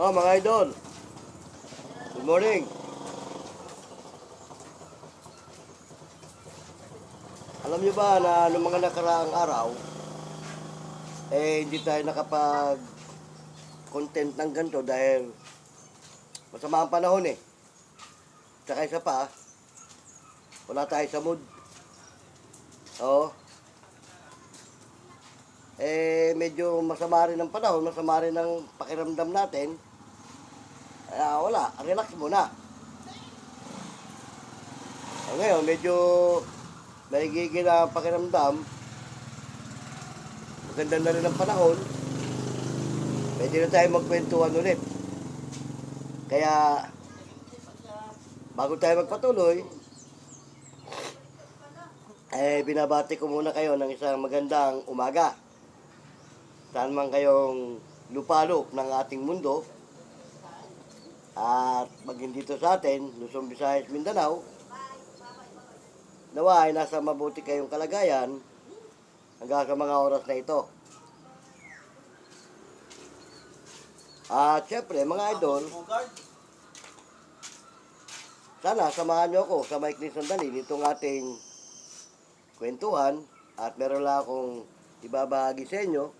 Oh, mga idol. Good morning. Alam niyo ba na noong mga nakaraang araw, eh hindi tayo nakapag content ng ganito dahil masama ang panahon eh. Tsaka isa pa, wala tayo sa mood. Oo. Eh, medyo masama rin ang panahon, masama rin ang pakiramdam natin. Kaya wala, relax muna. O ngayon, medyo nagigil na ang pakiramdam. Maganda na rin ang panahon. Pwede na tayo magkwentuhan ulit. Kaya, bago tayo magpatuloy, eh, binabati ko muna kayo ng isang magandang umaga. Saan man kayong lupalop ng ating mundo, at maging dito sa atin, Luzon, Visayas, Mindanao, nawa ay nasa mabuti kayong kalagayan hanggang sa mga oras na ito. At syempre, mga idol, sana samahan niyo ako sa maikling sandali nitong ating kwentuhan at meron lang akong ibabahagi sa inyo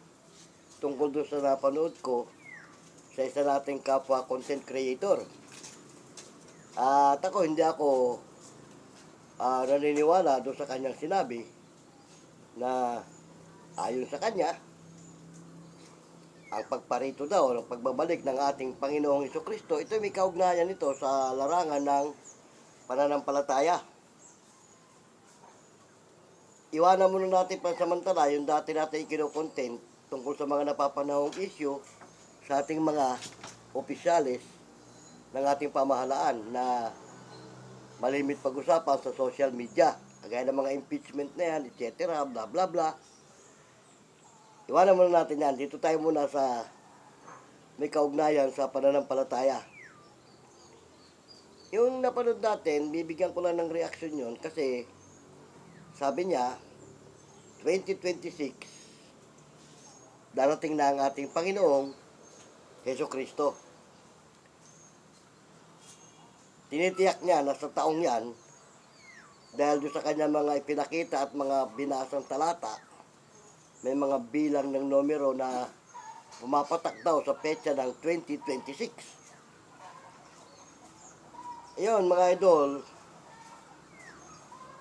tungkol doon sa napanood ko sa isa nating kapwa content creator. At ako, hindi ako ah, naniniwala doon sa kanyang sinabi na ayon sa kanya, ang pagparito daw, ang pagbabalik ng ating Panginoong Iso Kristo, ito may kaugnayan nito sa larangan ng pananampalataya. Iwanan muna natin pansamantala yung dati natin kinokontent tungkol sa mga napapanahong issue sa ating mga opisyalis ng ating pamahalaan na malimit pag-usapan sa social media. Kagaya ng mga impeachment na yan, etc. Bla bla bla. Iwanan muna natin yan. Dito tayo muna sa may kaugnayan sa pananampalataya. Yung napanood natin, bibigyan ko lang ng reaction yon kasi sabi niya, 2026, darating na ang ating Panginoong Heso Kristo. Tinitiyak niya na sa taong yan, dahil doon sa kanya mga ipinakita at mga binasang talata, may mga bilang ng numero na pumapatak daw sa petsa ng 2026. Ayun, mga idol,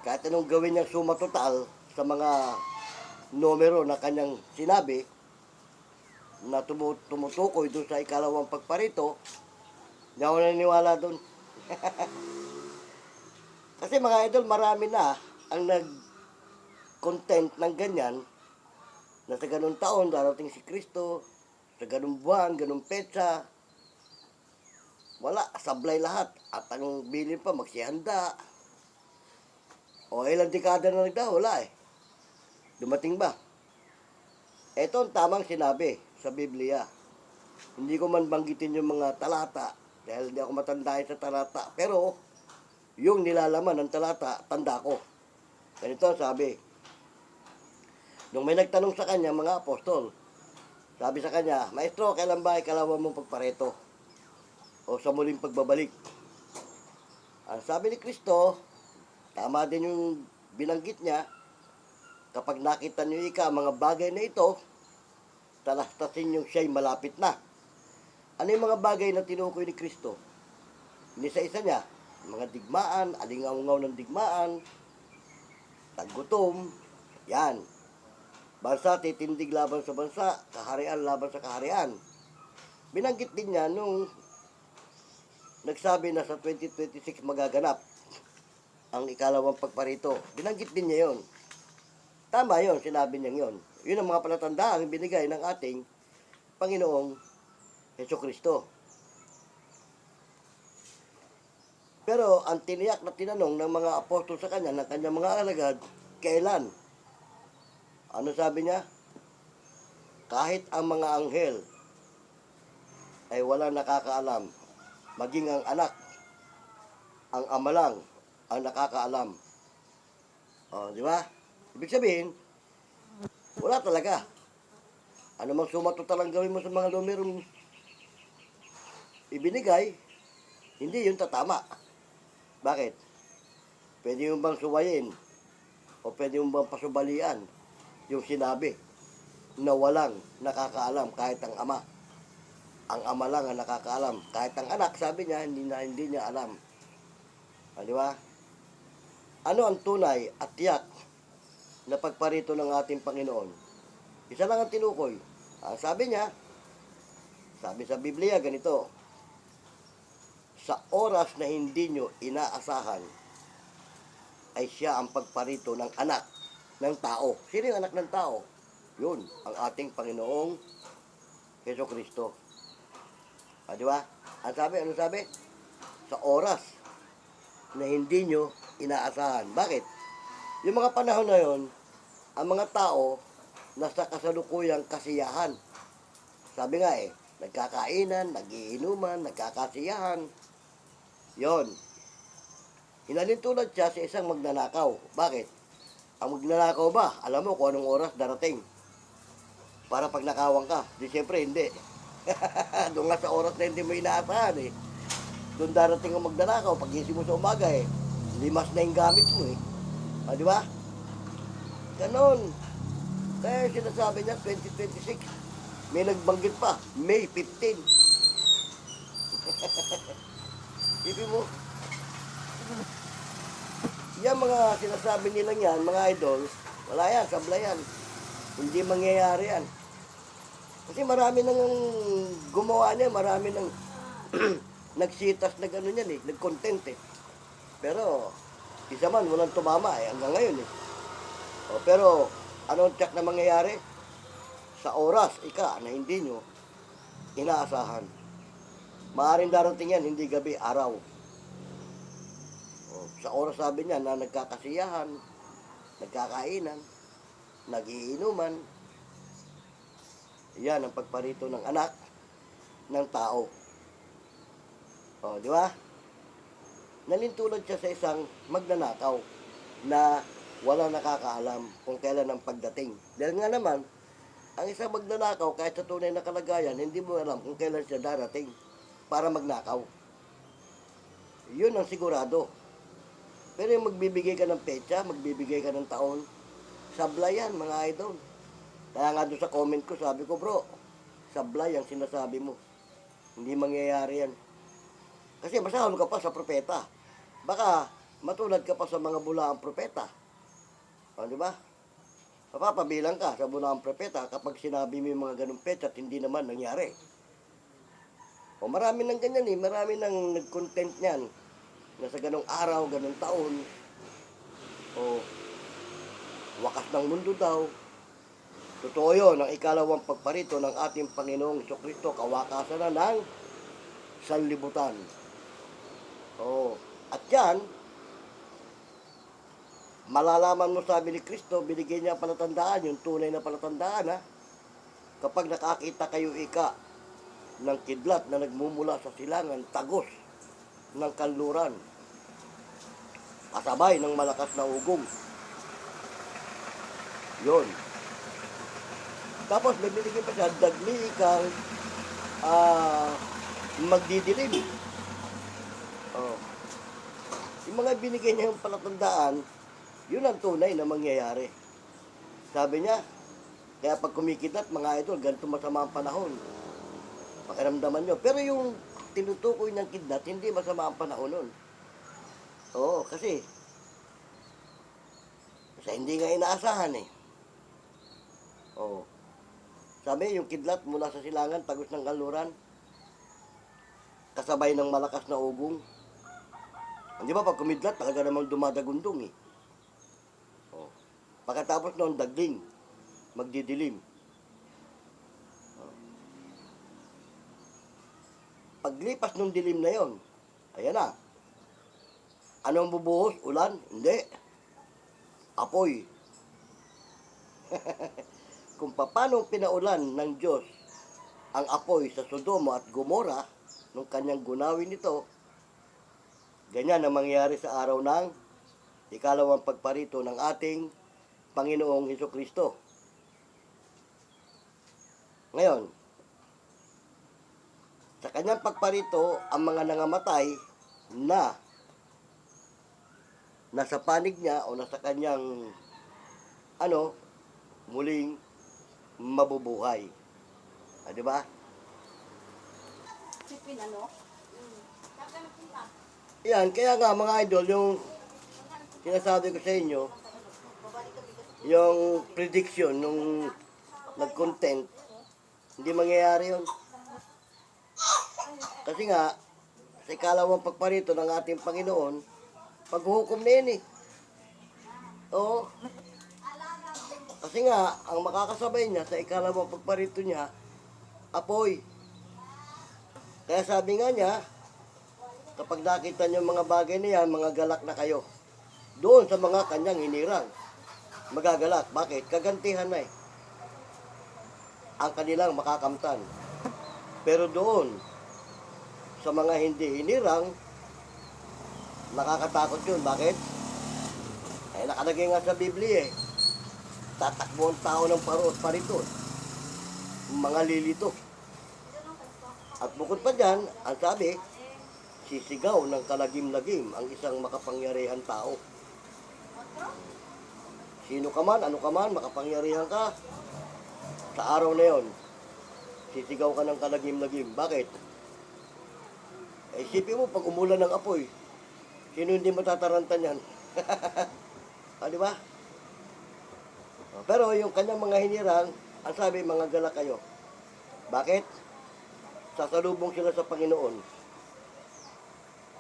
kahit anong gawin niyang suma total sa mga numero na kanyang sinabi, na tumu- tumutukoy doon sa ikalawang pagparito, hindi ako naniniwala doon. Kasi mga idol, marami na ang nag-content ng ganyan na sa ganung taon darating si Kristo, sa ganung buwan, ganung petsa, wala, sablay lahat. At ang bilin pa, magsihanda. O ilang dekada na nagda, wala eh. Dumating ba? Ito ang tamang sinabi sa Biblia. Hindi ko man banggitin yung mga talata dahil hindi ako matanda sa talata. Pero yung nilalaman ng talata, tanda ko. Ganito sabi. Nung may nagtanong sa kanya mga apostol, sabi sa kanya, Maestro, kailan ba ikalawa mong pagpareto? O sa muling pagbabalik? Ang sabi ni Kristo, tama din yung binanggit niya, kapag nakita niyo ika mga bagay na ito, talastasin yung siya'y malapit na. Ano yung mga bagay na tinukoy ni Kristo? Inisa-isa niya, mga digmaan, alingaw-ngaw ng digmaan, taggutom, yan. Bansa titindig laban sa bansa, kaharian laban sa kaharian. Binanggit din niya nung nagsabi na sa 2026 magaganap ang ikalawang pagparito. Binanggit din niya yon. Tama yon, sinabi niya yon. Yun ang mga palatandaan binigay ng ating Panginoong Heso Kristo. Pero ang tiniyak na tinanong ng mga apostol sa kanya, ng kanyang mga alagad, kailan? Ano sabi niya? Kahit ang mga anghel ay wala nakakaalam, maging ang anak, ang ama lang ang nakakaalam. O, di ba? Ibig sabihin, wala talaga. Ano mang sumato talang gawin mo sa mga numerong ibinigay, hindi yun tatama. Bakit? Pwede mo bang suwayin o pwede mo bang pasubalian yung sinabi na walang nakakaalam kahit ang ama. Ang ama lang ang nakakaalam. Kahit ang anak, sabi niya, hindi na hindi niya alam. Ah, ba? Ano ang tunay at tiyak na pagparito ng ating Panginoon? Isa lang ang tinukoy. Ang sabi niya, sabi sa Biblia, ganito, sa oras na hindi nyo inaasahan, ay siya ang pagparito ng anak ng tao. Sino yung anak ng tao? Yun, ang ating Panginoong Heso Kristo. Ah, di ba? Ang sabi, ano sabi? Sa oras na hindi nyo inaasahan. Bakit? Yung mga panahon na yon, ang mga tao nasa kasalukuyang kasiyahan. Sabi nga eh, nagkakainan, nagiinuman, nagkakasiyahan. Yon. Hinalintulad siya sa isang magnanakaw. Bakit? Ang magnanakaw ba, alam mo kung anong oras darating. Para pag nakawang ka. Di siyempre, hindi. Doon nga sa oras na hindi mo inaasahan eh. Doon darating ang magnanakaw. Pag gising mo sa umaga eh, limas na yung gamit mo eh. Ah, di ba? Ganon. Kaya sinasabi niya, 2026. May nagbanggit pa, May 15. Ibig mo, yan mga sinasabi nila yan, mga idol, wala yan, sabla yan. Hindi mangyayari yan. Kasi marami nang gumawa niya, marami nang nagsitas na gano'n yan eh, nag-content eh. Pero, isa man, walang tumama eh, hanggang ngayon eh. O, pero, anong check na mangyayari? Sa oras, ika, na hindi nyo inaasahan. Maaring darating yan, hindi gabi, araw. O, sa oras sabi niya na nagkakasiyahan, nagkakainan, nagiinuman, yan ang pagparito ng anak ng tao. O, di ba? Nalintulad siya sa isang magnanakaw na wala nakakaalam kung kailan ang pagdating. Dahil nga naman, ang isang magnanakaw kahit sa tunay na kalagayan, hindi mo alam kung kailan siya darating para magnakaw. Yun ang sigurado. Pero yung magbibigay ka ng petsa, magbibigay ka ng taon, sablay yan, mga idol. Kaya nga doon sa comment ko, sabi ko, bro, sablay ang sinasabi mo. Hindi mangyayari yan. Kasi masahol ka pa sa propeta. Baka matulad ka pa sa mga bulaang propeta. O, di ba? Mapapabilang ka sa bulaang propeta kapag sinabi mo yung mga ganong petsa at hindi naman nangyari. O marami ng ganyan eh, marami nang nag-content niyan na sa ganong araw, ganong taon, o wakas ng mundo daw. Totoo yun, ang ikalawang pagparito ng ating Panginoong Kristo, kawakasan na ng sanlibutan. O, at yan, malalaman mo sabi ni Kristo, binigyan niya ang palatandaan, yung tunay na palatandaan ha. Kapag nakakita kayo ika ng kidlat na nagmumula sa silangan, tagos ng kanluran, kasabay ng malakas na ugong. Yon. Tapos may binigay pa siya, dagli ikang ah, magdidilim. Oh. Yung mga binigay niya yung palatandaan, yun ang tunay na mangyayari. Sabi niya, kaya pag kumikidlat, mga idol, ganito masama ang panahon. Pakiramdaman nyo. Pero yung tinutukoy ng kidnat, hindi masama ang panahon nun. Oo, kasi, kasi hindi nga inaasahan eh. Oo. Sabi, yung kidlat mula sa silangan, tagos ng kaluran, kasabay ng malakas na ugong. Hindi ba pag kumidlat, talaga namang dumadagundong eh. Pagkatapos noon, dagling, magdidilim. Paglipas ng dilim na yon, ayan na. Anong bubuhos? Ulan? Hindi. Apoy. Kung paano pinaulan ng Diyos ang apoy sa Sodoma at Gomora nung kanyang gunawin ito, ganyan ang mangyayari sa araw ng ikalawang pagparito ng ating Panginoong Heso Kristo. Ngayon, Sa kanyang pagparito, ang mga nangamatay na nasa panig niya o nasa kanyang ano, muling mabubuhay. Ah, di ba? Sipin ano? Yan, kaya nga mga idol, yung sinasabi ko sa inyo, yung prediction nung nag-content, hindi mangyayari yun. Kasi nga, sa ikalawang pagparito ng ating Panginoon, paghuhukom na yun eh. Oo. Kasi nga, ang makakasabay niya sa ikalawang pagparito niya, apoy. Kaya sabi nga niya, kapag nakita niyo mga bagay na yan, mga galak na kayo. Doon sa mga kanyang hinirang. Magagalak. Bakit? Kagantihan na eh. Ang kanilang makakamtan. Pero doon, sa mga hindi hinirang, nakakatakot yun. Bakit? Eh, nakalagay nga sa Biblia eh. Tatakbo ang tao ng parot parito. Mga lilito. At bukod pa dyan, ang sabi, sisigaw ng kalagim-lagim ang isang makapangyarihan tao. Sino ka man, ano ka man, makapangyarihan ka, sa araw na yon, sisigaw ka ng kalagim-lagim. Bakit? Eh, isipin mo, pag umulan ng apoy, sino hindi matatarantan yan? ah, di ba? Ah, Pero yung kanyang mga hinirang, ang sabi, mga gala kayo. Bakit? Sasalubong sila sa Panginoon.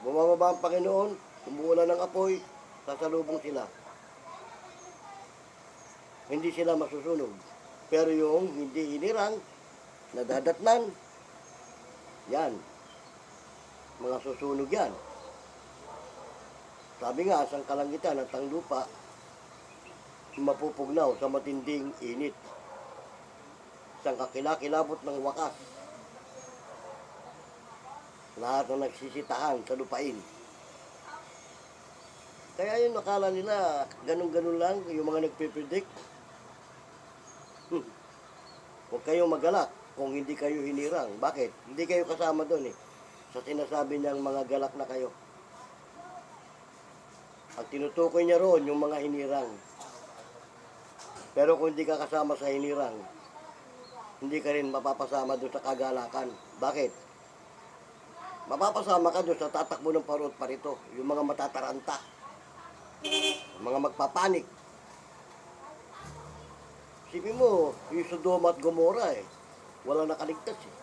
Bumababa ang Panginoon, umuulan ng apoy, sasalubong sila. Hindi sila masusunog. Pero yung hindi hinirang, nadadatnan, yan. Mga susunog yan. Sabi nga, asang kalangitan at ang lupa, mapupugnaw sa matinding init. Isang kakilakilabot ng wakas. Lahat ng nagsisitahan sa lupain. Kaya yung nakala nila, ganun-ganun lang, yung mga nagpipredict. Huwag kayong magalak kung hindi kayo hinirang. Bakit? Hindi kayo kasama doon eh. Sa sinasabi niyang mga galak na kayo. Ang tinutukoy niya roon, yung mga hinirang. Pero kung hindi ka kasama sa hinirang, hindi ka rin mapapasama doon sa kagalakan. Bakit? Mapapasama ka doon sa tatakbo ng parot parito, yung mga matataranta, yung mga magpapanik. Sipin mo, yung Sodoma at Gomora eh, wala nakaligtas eh.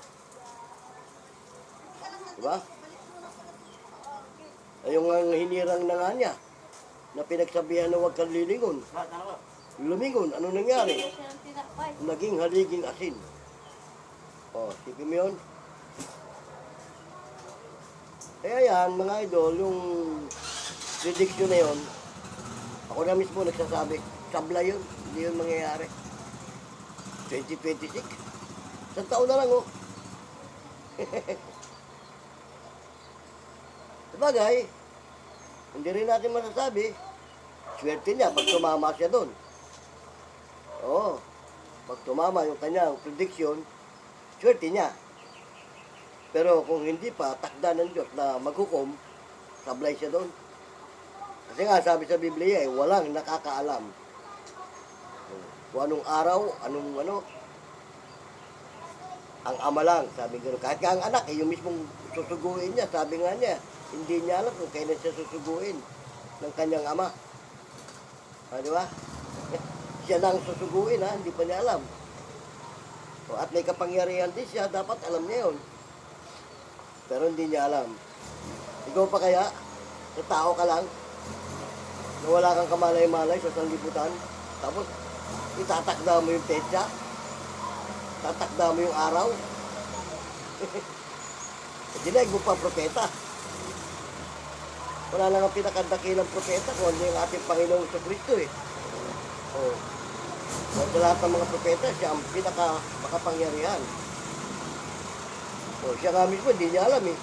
Diba? Ay, yung ang hinirang na nga niya, na pinagsabihan na huwag kang lilingon. Lumingon, ano nangyari? Naging haliging asin. O, sipin mo yun. Kaya yan, mga idol, yung prediction na yun, ako na mismo nagsasabi, sabla yun, hindi yun mangyayari. 2026. Isang taon na lang, oh. Sabagay, hindi rin natin masasabi, swerte niya pag tumama siya doon. Oo. Pag tumama yung kanyang prediction, swerte niya. Pero kung hindi pa, takda ng Diyos na maghukom, sablay siya doon. Kasi nga, sabi sa Biblia eh, walang nakakaalam. Kung anong araw, anong ano, ang ama lang, sabi gano'n. Kahit nga ang anak, eh, yung mismong susuguin niya, sabi nga niya, hindi niya alam kung kailan siya susuguin ng kanyang ama. Ah, di ba? siya lang susuguin ha, hindi pa niya alam. O, at may kapangyarihan din siya, dapat alam niya yun. Pero hindi niya alam. Ikaw pa kaya, sa tao ka lang, na wala kang kamalay-malay sa sanlibutan, tapos itatakda mo yung petsa, tatakda mo yung araw, Dinaig mo pa propeta. Wala lang ang pinakadakilang propeta kung hindi yung ating Panginoong sa Kristo eh. Oh. Sa lahat ng mga propeta, siya ang pinaka makapangyarihan. So, siya nga mismo, hindi niya alam eh.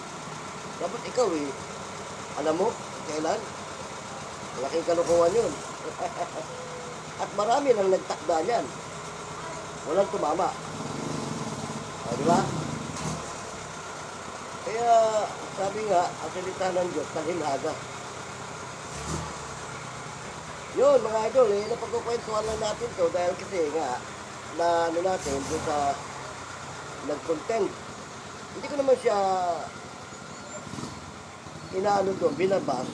Dapat ikaw eh. Alam mo, kailan? Malaking kalokohan yun. At marami nang nagtakda niyan. Walang tumama. O, di ba? Kaya sabi nga, ang salita ng Diyos, talinaga. Yun, mga idol, eh, napagkukwentuhan lang natin to dahil kasi nga, na ano natin, doon sa nag-content. Hindi ko naman siya inaano doon, binabas.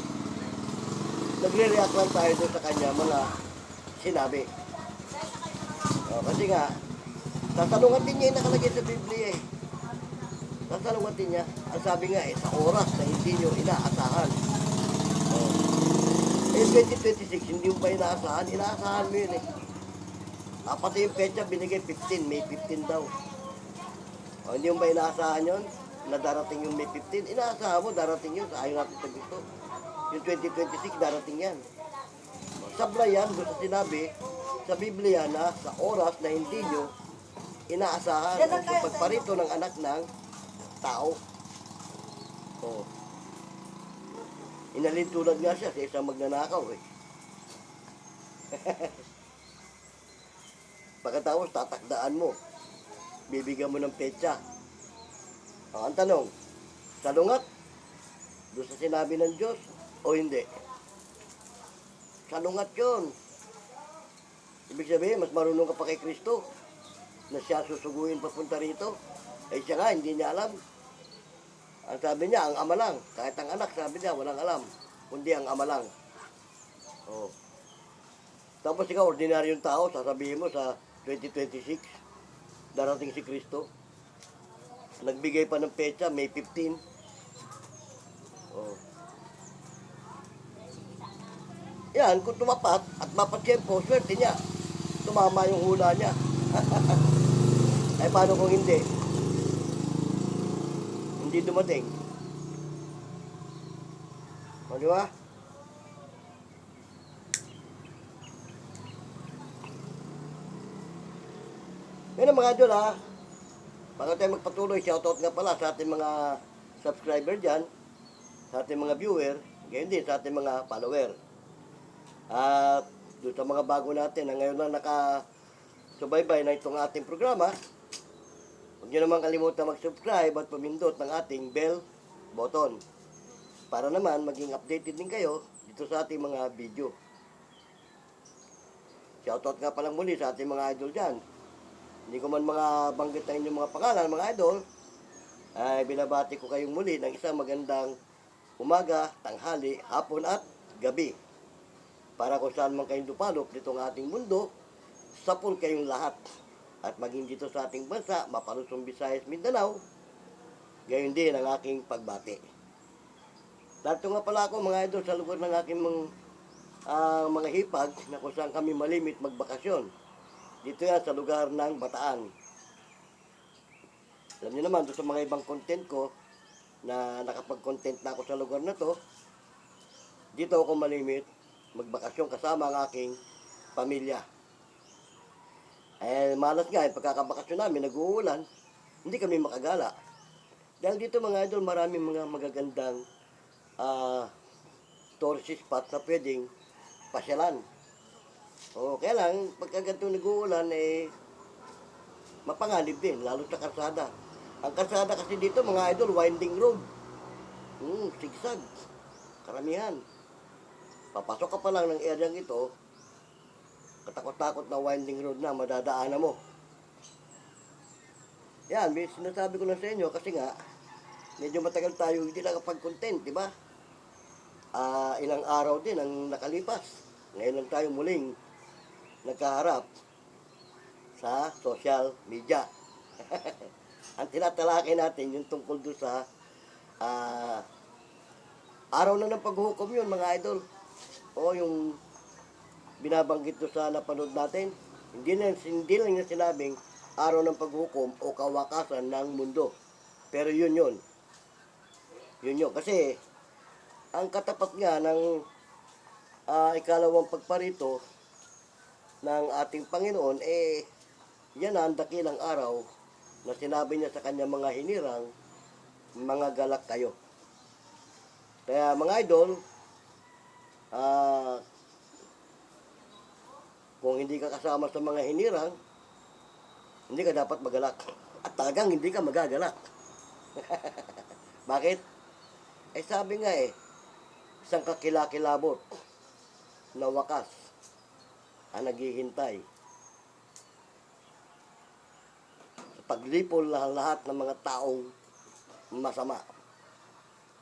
Nagre-react lang tayo doon sa kanya mga sinabi. O, kasi nga, tatanungan din niya yung nakalagay sa Biblia eh. Tatanungan din niya. Ang sabi nga eh, sa oras na hindi nyo inaasahan. O, eh, 2026, hindi mo pa inaasahan? Inaasahan mo yun eh. Ah, yung pecha, binigay 15, May 15 daw. O, hindi mo ba inaasahan yun? Na darating yung May 15? Inaasahan mo, darating yun. Ayaw natin sa gusto. Yung 2026, darating yan. Sablay yan, doon sa sinabi, sa Biblia na sa oras na hindi nyo inaasahan ang pagparito ng anak ng tao. O. Inalintulad nga siya sa isang magnanakaw eh. Pagkatapos tatakdaan mo, bibigyan mo ng petsa. O, ang tanong, salungat? Doon sa sinabi ng Diyos o hindi? Salungat yun. Ibig sabihin, mas marunong ka pa kay Kristo na siya susuguin papunta rito. Eh siya nga, hindi niya alam. Ang sabi niya, ang ama lang. Kahit ang anak, sabi niya, walang alam. Kundi ang ama lang. Oh. Tapos ikaw, ordinaryong tao, sasabihin mo sa 2026, darating si Kristo. Nagbigay pa ng petsa, May 15. Oh. Yan, kung tumapat at mapatsyempo, swerte niya. Tumama yung hula niya. Ay, paano kung hindi? Hindi dumating. O, di ba? Yan mga idol ha. Bago tayo magpatuloy, shoutout nga pala sa ating mga subscriber dyan, sa ating mga viewer, gayon din sa ating mga follower. At doon sa mga bago natin na ngayon lang naka subaybay na itong ating programa, huwag nyo naman kalimutan mag-subscribe at pumindot ng ating bell button para naman maging updated din kayo dito sa ating mga video. Shoutout nga palang muli sa ating mga idol dyan. Hindi ko man mga banggit na inyong mga pangalan, mga idol, ay binabati ko kayong muli ng isang magandang umaga, tanghali, hapon at gabi. Para kung saan man kayong dupalok ditong ating mundo, sapul kayong lahat. At maging dito sa ating bansa, Mapalusong Visayas, Mindanao, gayon din ang aking pagbati. Dato nga pala ako mga idol sa lugar ng aking mga, ah, mga hipag na kung saan kami malimit magbakasyon. Dito yan sa lugar ng Bataan. Alam niyo naman, sa mga ibang content ko, na nakapag-content na ako sa lugar na to, dito ako malimit magbakasyon kasama ang aking pamilya. Eh, malas nga, eh, pagkakabakasyon namin, nag-uulan, hindi kami makagala. Dahil dito mga idol, maraming mga magagandang ah tourist spot na pwedeng pasyalan. O, kaya lang, pagka ganito nag-uulan, eh, mapanganib din, lalo sa karsada. Ang karsada kasi dito, mga idol, winding road. Hmm, sigsag. Karamihan. Papasok ka pa lang ng area ito, katakot-takot na winding road na madadaanan mo. Yan, may sinasabi ko lang sa inyo kasi nga, medyo matagal tayo hindi nakapag-content, di ba? Ah, ilang araw din ang nakalipas. Ngayon lang tayo muling nagkaharap sa social media. ang tinatalakay natin yung tungkol doon sa ah, araw na ng paghukom yun mga idol. O yung binabanggit doon sa napanood natin. Hindi lang, hindi lang niya sinabing araw ng paghukom o kawakasan ng mundo. Pero yun yun. Yun yun. Kasi ang katapat nga ng ah, ikalawang pagparito ng ating Panginoon, eh, yan na ang dakilang araw na sinabi niya sa kanya mga hinirang, mga galak kayo. Kaya mga idol, ah, kung hindi ka kasama sa mga hinirang, hindi ka dapat magalak. At talagang hindi ka magagalak. Bakit? Eh sabi nga eh, isang kakilakilabot na wakas ang naghihintay sa paglipol ng lahat ng mga taong masama.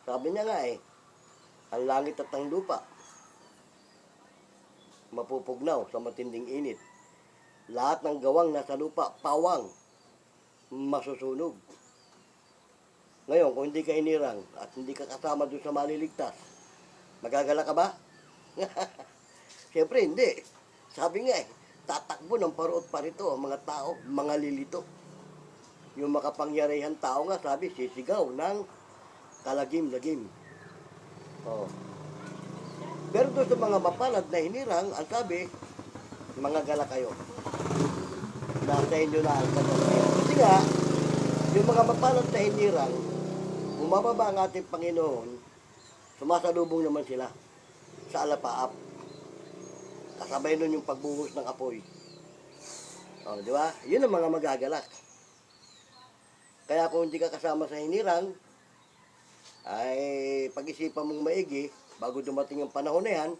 Sabi niya nga eh, ang langit at ang lupa mapupugnaw sa matinding init. Lahat ng gawang nasa lupa, pawang, masusunog. Ngayon, kung hindi ka inirang at hindi ka kasama doon sa maliligtas, magagala ka ba? Siyempre, hindi. Sabi nga eh, tatakbo ng paruot pa rito ang mga tao, mga lilito. Yung makapangyarihan tao nga, sabi, sisigaw ng kalagim-lagim. Oh. Pero doon sa mga mapalad na hinirang, ang sabi, mga gala kayo. Nasa inyo na ang kagalayan. Kasi nga, yung mga mapalad na hinirang, bumababa ang ating Panginoon, sumasalubong naman sila sa alapaap. Kasabay nun yung pagbuhos ng apoy. O, di ba? Yun ang mga magagalak. Kaya kung hindi ka kasama sa hinirang, ay pag-isipan mong maigi, bago dumating ang panahon na yan,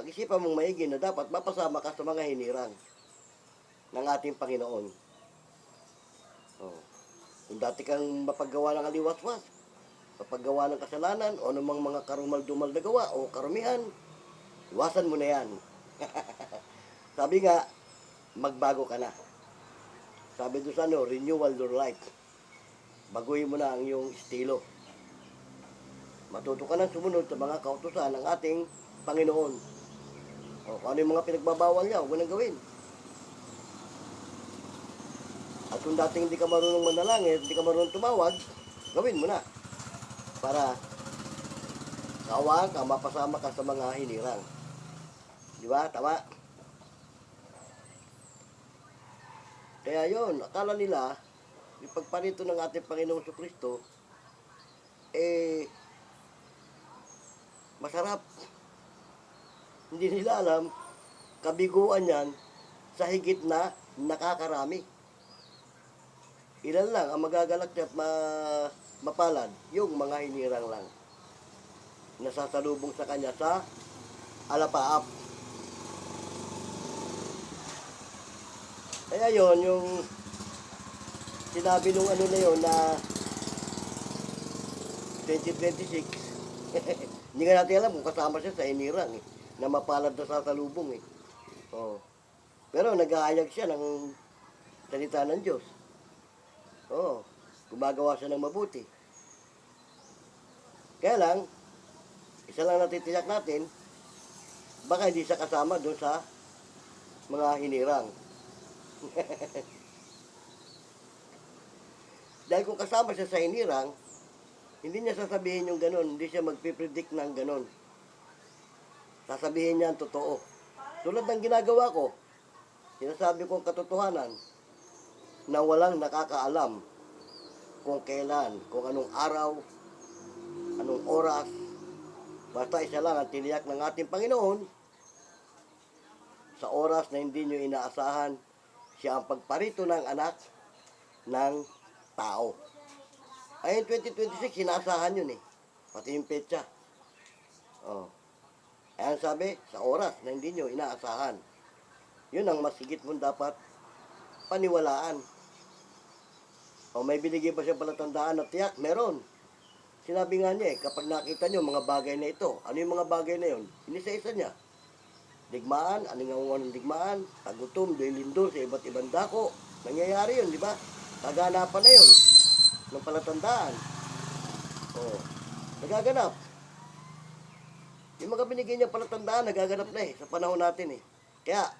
pag-isipan mong maigi na dapat mapasama ka sa mga hinirang ng ating Panginoon. Oh. Kung dati kang mapaggawa ng aliwaswas, mapaggawa ng kasalanan, o namang mga karumal-dumal na gawa, o karumihan, iwasan mo na yan. Sabi nga, magbago ka na. Sabi doon sa ano, renewal your life. Baguhin mo na ang iyong estilo. Matuto ka nang sumunod sa mga kautusan ng ating Panginoon. O kung ano yung mga pinagbabawal niya, huwag nang gawin. At kung dating hindi ka marunong manalangin, hindi ka marunong tumawag, gawin mo na. Para kawaan ka, mapasama ka sa mga hinirang. Di ba? Tama? Kaya yon akala nila, yung pagparito ng ating Panginoong Kristo, eh, masarap. Hindi nila alam, kabiguan yan sa higit na nakakarami. Ilan lang ang magagalak at ma mapalad, yung mga hinirang lang. Nasasalubong sa kanya sa alapaap. Kaya yon yung sinabi nung ano na yon na 2026 hindi nga natin alam kung kasama siya sa inirang eh, na mapalad na sasalubong eh. Oh. Pero nag-aayag siya ng salita ng Diyos. Oo. Gumagawa siya ng mabuti. Kaya lang, isa lang natitiyak natin, baka hindi siya kasama doon sa mga hinirang. Dahil kung kasama siya sa hinirang, hindi niya sasabihin yung ganun, hindi siya magpipredict ng ganun. Sasabihin niya ang totoo. Tulad ng ginagawa ko, sinasabi ko ang katotohanan na walang nakakaalam kung kailan, kung anong araw, anong oras. Basta isa lang ang tiniyak ng ating Panginoon sa oras na hindi nyo inaasahan siya ang pagparito ng anak ng tao. Ayun, 2026, sinaasahan yun eh. Pati yung petsa. Oh. Ayan sabi, sa oras na hindi nyo inaasahan. Yun ang masigit mong dapat paniwalaan. O may binigay ba siya palatandaan na tiyak? Meron. Sinabi nga niya eh, kapag nakita nyo mga bagay na ito, ano yung mga bagay na yun? Inisa-isa niya. Digmaan, aninganguan ng digmaan, tagutom, doy lindol sa iba't ibang dako. Nangyayari yun, di ba? Kaganapan na yun ng palatandaan. Oh, nagaganap. Yung mga binigay niya palatandaan, nagaganap na eh, sa panahon natin eh. Kaya,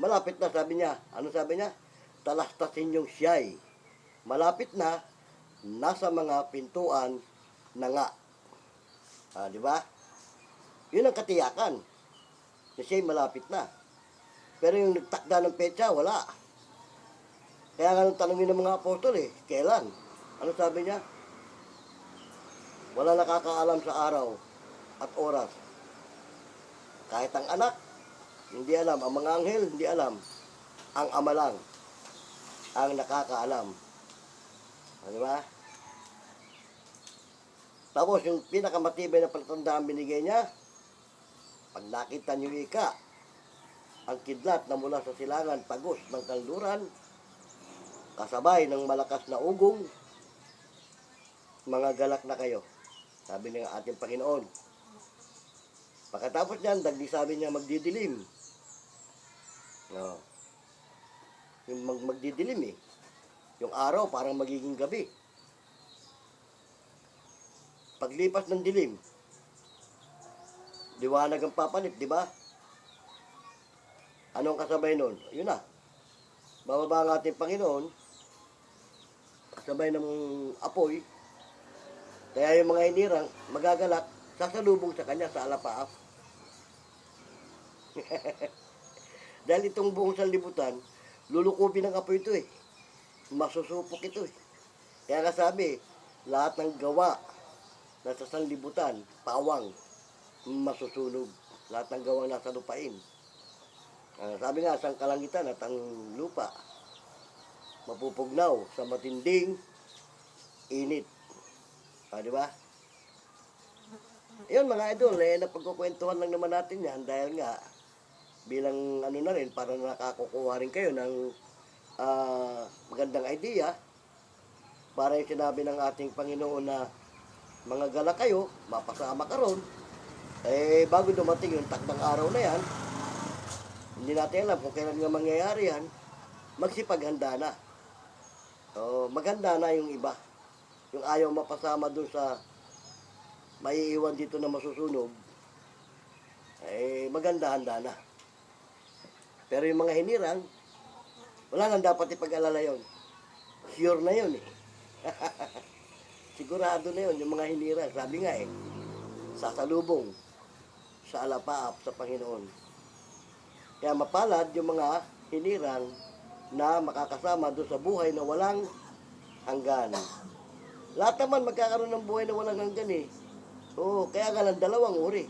malapit na, sabi niya. Ano sabi niya? Talastasin yung siyay. Malapit na, nasa mga pintuan na nga. Ah, di ba? Yun ang katiyakan. Na siya'y malapit na. Pero yung nagtakda ng petsa, wala. Kaya nga nung tanongin ng mga apostol eh, kailan? Ano sabi niya? Wala nakakaalam sa araw at oras. Kahit ang anak, hindi alam. Ang mga anghel, hindi alam. Ang ama lang ang nakakaalam. Ano ba? Tapos yung pinakamatibay na palatandaan binigay niya, pag nakita niyo ika, ang kidlat na mula sa silangan pagos ng kanluran, kasabay ng malakas na ugong, mga galak na kayo. Sabi ng ating Panginoon. Pagkatapos niyan, dagdi sabi niya magdidilim. No. Yung mag magdidilim eh. Yung araw parang magiging gabi. Paglipas ng dilim, liwanag ang papanip, di ba? Anong kasabay nun? Yun na. Bababa ang ating Panginoon, kasabay ng apoy, kaya yung mga hinirang, magagalak, sasalubong sa kanya sa alapaap. Dahil itong buong sanlibutan, lulukubin ng apoy ito eh. Masusupok ito eh. Kaya nga sabi, lahat ng gawa na sa sanlibutan, pawang, masusunog. Lahat ng gawa nasa lupain. Ah, sabi nga, sa kalangitan at ang lupa, mapupugnaw sa matinding init. Ah, di ba? Yun mga idol, eh, napagkukwentuhan lang naman natin yan dahil nga bilang ano na rin, para nakakukuha rin kayo ng ah, magandang idea para yung sinabi ng ating Panginoon na mga gala kayo, mapasama ka ron, eh bago dumating yung takdang araw na yan, hindi natin alam kung kailan nga mangyayari yan, magsipaghanda na. So, maganda na yung iba. Yung ayaw mapasama dun sa maiiwan dito na masusunog, eh maganda-handa na. Pero yung mga hinirang, wala nang dapat ipag-alala yun. Sure na yun eh. Sigurado na yun, yung mga hinirang. Sabi nga eh, sasalubong sa alapaap sa Panginoon. Kaya mapalad yung mga hinirang na makakasama doon sa buhay na walang hanggan. Lahat naman magkakaroon ng buhay na walang hanggan eh. Oo, kaya nga lang dalawang uri.